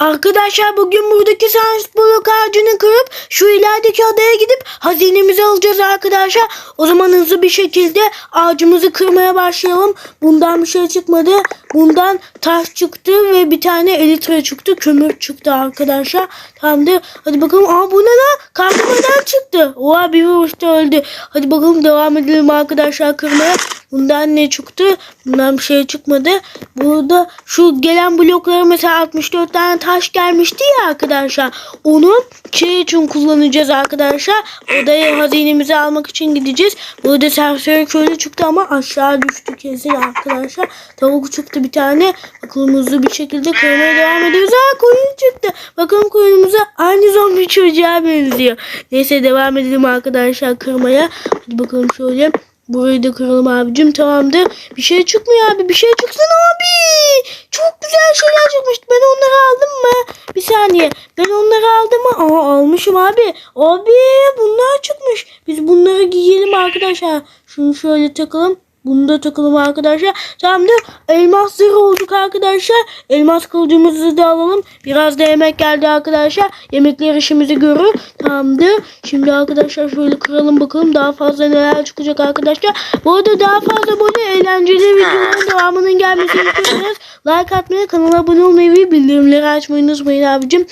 Arkadaşlar bugün buradaki sans ağacını kırıp şu ilerideki adaya gidip hazinemizi alacağız arkadaşlar. O zaman hızlı bir şekilde ağacımızı kırmaya başlayalım. Bundan bir şey çıkmadı. Bundan taş çıktı ve bir tane elitre çıktı. Kömür çıktı arkadaşlar. Tamamdır. Hadi bakalım. Aa bu ne lan? Karnımdan çıktı. Oha bir vuruşta öldü. Hadi bakalım devam edelim arkadaşlar kırmaya. Bundan ne çıktı? Bundan bir şey çıkmadı. Burada şu gelen blokları mesela 64 tane taş gelmişti ya arkadaşlar. Onu şey için kullanacağız arkadaşlar. Odaya hazinemizi almak için gideceğiz. Burada serseri köylü çıktı ama aşağı düştü kesin arkadaşlar. Tavuk çıktı bir tane. Bakalım hızlı bir şekilde kırmaya devam ediyoruz. Aa koyun çıktı. Bakın koyunumuza aynı zombi çocuğa benziyor. Neyse devam edelim arkadaşlar kırmaya. Hadi bakalım şöyle. Burayı da kıralım abicim tamamdır. Bir şey çıkmıyor abi bir şey çıksın abi. Çok güzel şeyler çıkmıştı. Ben onları aldım mı? Bir saniye. Ben onları aldım mı? Aa almışım abi. Abi bunlar çıkmış. Biz bunları giyelim arkadaşlar. Şunu şöyle takalım. Bunu da takalım arkadaşlar. Tamamdır. Elmas zırh olduk arkadaşlar. Elmas kılıcımızı da alalım. Biraz da yemek geldi arkadaşlar. Yemekler işimizi görür. Tamamdır. Şimdi arkadaşlar şöyle kıralım bakalım. Daha fazla neler çıkacak arkadaşlar. Bu arada daha fazla böyle eğlenceli videoların devamının gelmesini istiyorsanız like atmayı, kanala abone olmayı ve bildirimleri açmayı unutmayın abicim.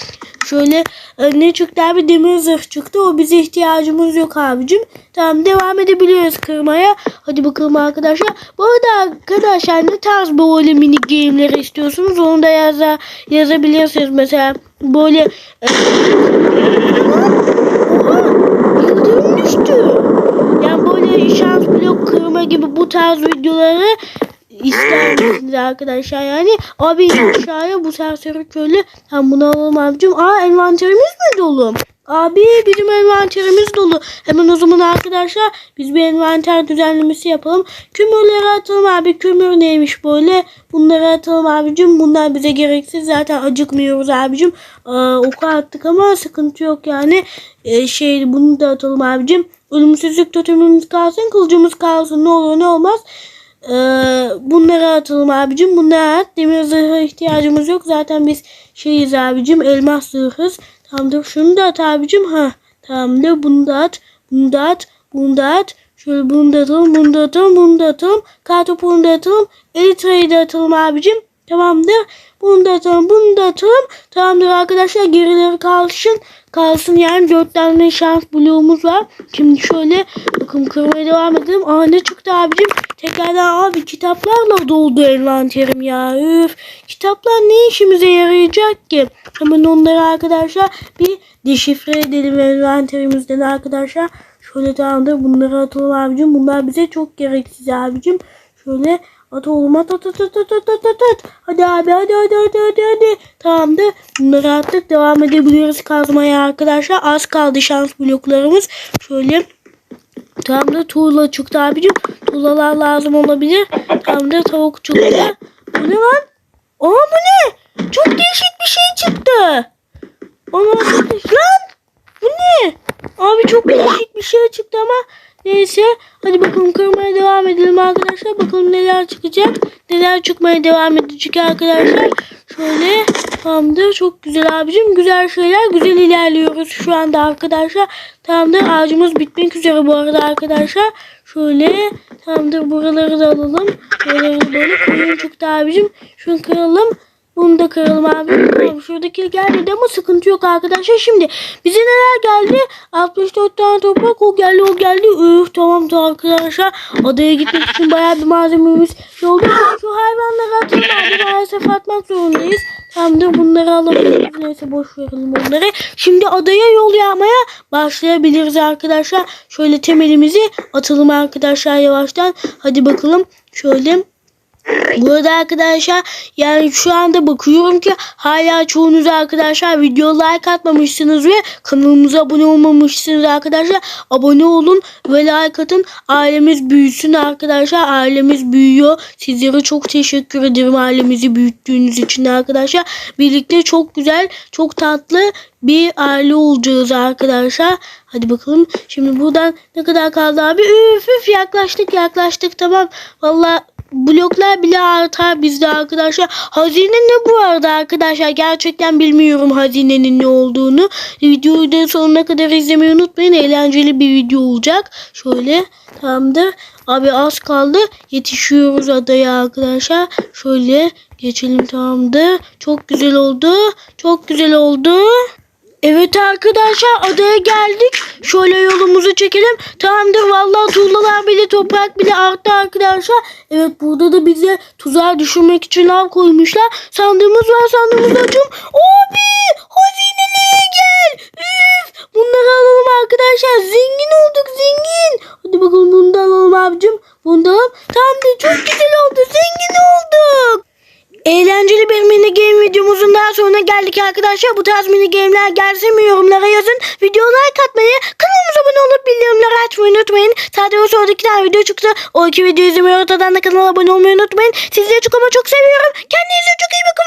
Şöyle e, ne çıktı abi? Demir zırh çıktı. O bize ihtiyacımız yok abicim. Tamam devam edebiliyoruz kırmaya. Hadi bakalım arkadaşlar. Bu arada arkadaşlar ne tarz böyle mini game'leri istiyorsunuz? Onu da yaza, yazabilirsiniz. Mesela böyle e. Yani böyle şans blok kırma gibi bu tarz videoları ister misiniz arkadaşlar yani. Abi aşağıya bu serseri köylü. Tam bunu alalım abicim. Aa envanterimiz mi dolu? Abi bizim envanterimiz dolu. Hemen o zaman arkadaşlar biz bir envanter düzenlemesi yapalım. Kömürleri atalım abi. Kömür neymiş böyle? Bunları atalım abicim. Bunlar bize gereksiz. Zaten acıkmıyoruz abicim. Ee, oku attık ama sıkıntı yok yani. Ee, şey bunu da atalım abicim. Ölümsüzlük totemimiz kalsın. Kılıcımız kalsın. Ne olur ne olmaz. Ee, bunları atalım abicim. Bunları at. Demir zırha ihtiyacımız yok. Zaten biz şeyiz abicim. Elmas zırhız. Tamamdır. Şunu da at abicim. Ha. Tamamdır. Bunu da at. Bunu da at. Bunu da at. Şöyle bunu da atalım. Bunu da atalım. Bunu da atalım. Kartopunu da atalım. Elitra'yı da atalım abicim. Tamamdır. Bunu da atalım. Bunu da atalım. Tamamdır arkadaşlar. Gerileri kalsın. Kalsın yani. Dört tane şans bloğumuz var. Şimdi şöyle bakın kırmaya devam edelim. Aa ne çıktı abicim? Tekrardan abi kitaplarla doldu envanterim ya. Üf. Kitaplar ne işimize yarayacak ki? Hemen onları arkadaşlar bir deşifre edelim envanterimizden arkadaşlar. Şöyle tamamdır. Bunları atalım abicim. Bunlar bize çok gereksiz abicim. Şöyle at oğlum at at at at at at at at. Hadi abi hadi hadi hadi hadi hadi. Tamamdır. Bunları attık. Devam edebiliyoruz kazmaya arkadaşlar. Az kaldı şans bloklarımız. Şöyle Tamamdır tuğla çıktı abicim. Tuğlalar lazım olabilir. Tamamdır tavuk çıktı. Bu ne lan? Aa bu ne? Çok değişik bir şey çıktı. Ana lan bu ne? Abi çok değişik bir şey çıktı ama neyse. Hadi bakalım kırmaya edelim arkadaşlar. Bakalım neler çıkacak. Neler çıkmaya devam edecek arkadaşlar. Şöyle tamamdır. Çok güzel abicim. Güzel şeyler. Güzel ilerliyoruz şu anda arkadaşlar. Tamamdır. Ağacımız bitmek üzere bu arada arkadaşlar. Şöyle tamamdır. Buraları da alalım. Buraları da böyle koyun çıktı abicim. Şunu kıralım. Bunu da kıralım abi. Tamam, şuradaki gelmedi ama sıkıntı yok arkadaşlar. Şimdi bize neler geldi? 64 tane toprak o geldi o geldi. Üf tamam da arkadaşlar. Adaya gitmek için bayağı bir malzememiz şey oldu. Şu hayvanları atın maalesef atmak zorundayız. Tamamdır bunları alabiliriz. Neyse boş verelim onları. Şimdi adaya yol yapmaya başlayabiliriz arkadaşlar. Şöyle temelimizi atalım arkadaşlar yavaştan. Hadi bakalım. Şöyle bu arada arkadaşlar yani şu anda bakıyorum ki hala çoğunuz arkadaşlar video like atmamışsınız ve kanalımıza abone olmamışsınız arkadaşlar. Abone olun ve like atın. Ailemiz büyüsün arkadaşlar. Ailemiz büyüyor. Sizlere çok teşekkür ederim ailemizi büyüttüğünüz için arkadaşlar. Birlikte çok güzel, çok tatlı bir aile olacağız arkadaşlar. Hadi bakalım. Şimdi buradan ne kadar kaldı abi? Üf üf yaklaştık yaklaştık tamam. Vallahi bloklar bile artar bizde arkadaşlar. Hazine ne bu arada arkadaşlar? Gerçekten bilmiyorum hazinenin ne olduğunu. Videoyu da sonuna kadar izlemeyi unutmayın. Eğlenceli bir video olacak. Şöyle tamamdır. Abi az kaldı. Yetişiyoruz adaya arkadaşlar. Şöyle geçelim tamamdır. Çok güzel oldu. Çok güzel oldu. Evet arkadaşlar adaya geldik. Şöyle yolumuzu çekelim. Tamamdır vallahi tuğlalar bile toprak bile arttı arkadaşlar. Evet burada da bize tuzağa düşürmek için lav koymuşlar. Sandığımız var sandığımızı açalım. Abi hazinelere gel. Üf, bunları alalım arkadaşlar. Zengin olduk zengin. Hadi bakalım bunu da alalım abicim. Bunu da alalım. Tamamdır çok güzel oldu. Zengin olduk. Eğlenceli bir mini game videomuzun daha sonuna geldik arkadaşlar. Bu tarz mini game'ler gelsin mi yorumlara yazın. Videoya like atmayı, kanalımıza abone olup bildirimleri açmayı unutmayın. Sadece o sonraki tane video çıktı. O iki videoyu izlemeyi ortadan da kanala abone olmayı unutmayın. Sizleri çok ama çok seviyorum. Kendinize çok iyi bakın.